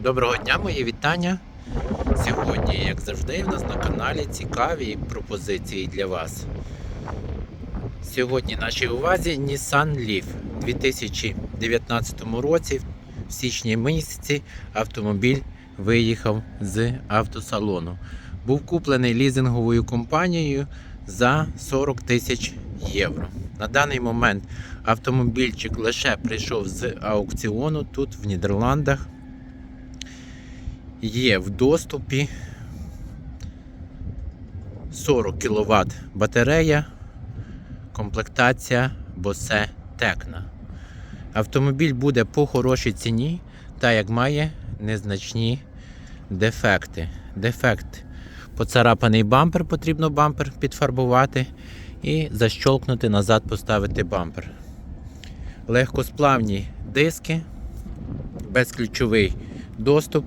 Доброго дня, мої вітання. Сьогодні, як завжди, в нас на каналі цікаві пропозиції для вас. Сьогодні нашій увазі Nissan Leaf у 2019 році, в січні місяці, автомобіль виїхав з автосалону. Був куплений лізинговою компанією за 40 тисяч євро. На даний момент автомобільчик лише прийшов з аукціону тут, в Нідерландах є в доступі 40 кВт батарея, комплектація Bose Tecna. Автомобіль буде по хорошій ціні, та як має незначні дефекти. Дефект поцарапаний бампер, потрібно бампер підфарбувати і защолкнути назад, поставити бампер. Легкосплавні диски, безключовий доступ.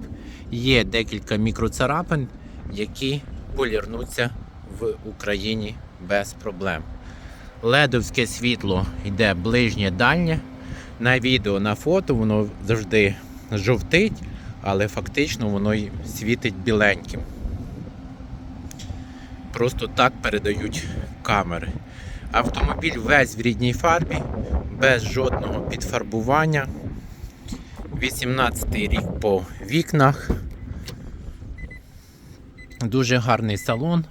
Є декілька мікроцарапин, які полірнуться в Україні без проблем. Ледовське світло йде ближнє дальнє. На відео, на фото воно завжди жовтить, але фактично воно й світить біленьким. Просто так передають камери. Автомобіль весь в рідній фарбі, без жодного підфарбування. 18 рік по вікнах. Дуже гарний салон.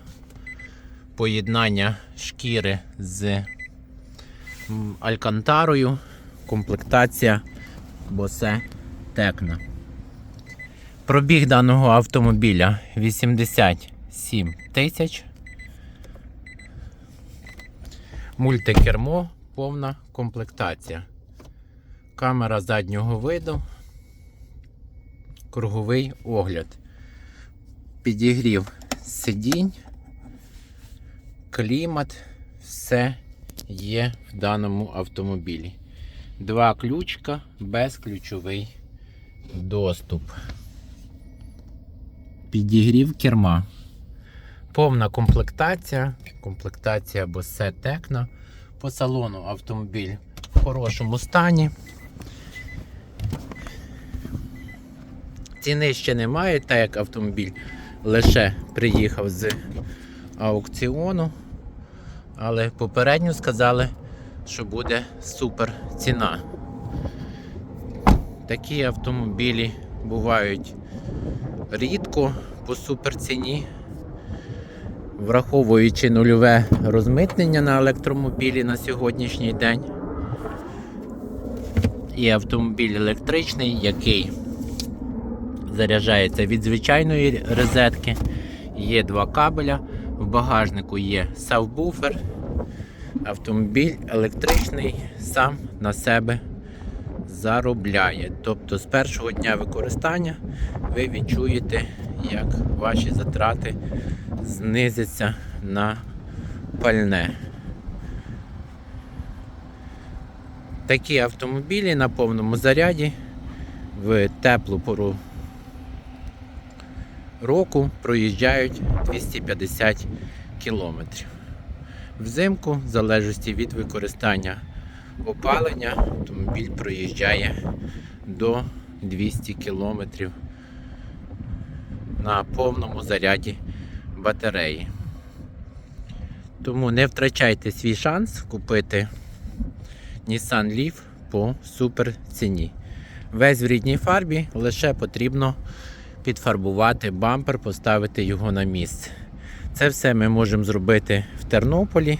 Поєднання шкіри з алькантарою. Комплектація Bose Tecna. Пробіг даного автомобіля 87 тисяч. Мультикермо, повна комплектація. Камера заднього виду, круговий огляд, підігрів сидінь, клімат, все є в даному автомобілі. Два ключка, безключовий доступ. Підігрів керма. Повна комплектація. Комплектація Bose Tecna. По салону автомобіль в хорошому стані. Ціни ще немає, так як автомобіль лише приїхав з аукціону. Але попередньо сказали, що буде супер ціна. Такі автомобілі бувають рідко по супер ціні. Враховуючи нульове розмитнення на електромобілі на сьогоднішній день. І автомобіль електричний, який заряджається від звичайної розетки. Є два кабеля, в багажнику є сабвуфер. Автомобіль електричний сам на себе заробляє. Тобто з першого дня використання ви відчуєте, як ваші затрати знизяться на пальне. Такі автомобілі на повному заряді в теплу пору року проїжджають 250 кілометрів. Взимку, в залежності від використання опалення, автомобіль проїжджає до 200 кілометрів на повному заряді батареї. Тому не втрачайте свій шанс купити Nissan Leaf по супер ціні. Весь в рідній фарбі, лише потрібно підфарбувати бампер, поставити його на місце. Це все ми можемо зробити в Тернополі.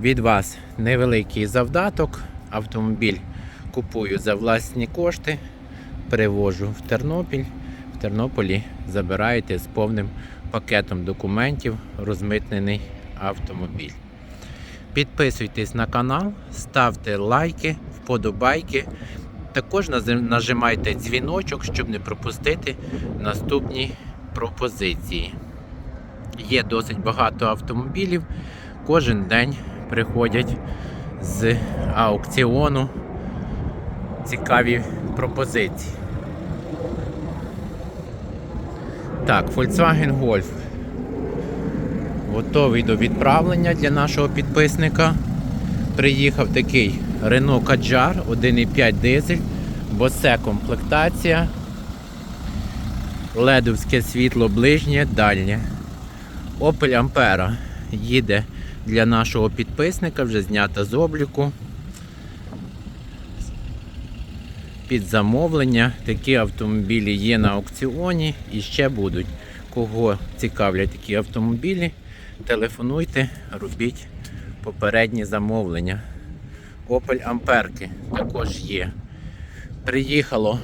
Від вас невеликий завдаток. Автомобіль купую за власні кошти, привожу в Тернопіль. В Тернополі забираєте з повним пакетом документів розмитнений автомобіль. Підписуйтесь на канал, ставте лайки, вподобайки. Також нажимайте дзвіночок, щоб не пропустити наступні пропозиції. Є досить багато автомобілів. Кожен день приходять з аукціону цікаві пропозиції. Так, Volkswagen Golf. Готовий до відправлення для нашого підписника. Приїхав такий Renault Kadjar 1,5 дизель, босе комплектація. ледовське світло ближнє, дальнє. Opel Ampera їде для нашого підписника, вже знята з обліку. Під замовлення такі автомобілі є на аукціоні і ще будуть. Кого цікавлять такі автомобілі, телефонуйте, робіть попередні замовлення. Opel Амперки також є. Приїхало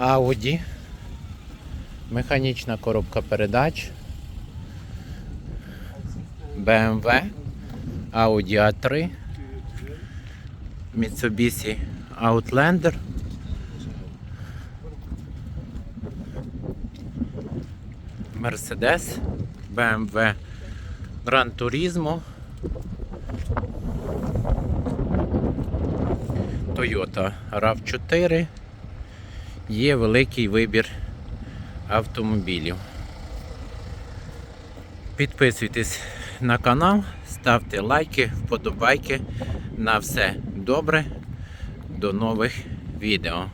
Audi, механічна коробка передач, BMW, Audi A3, Mitsubishi Outlander. Mercedes, BMW Gran Turismo, Toyota RAV4. Є великий вибір автомобілів. Підписуйтесь на канал, ставте лайки, вподобайки. На все добре. До нових відео.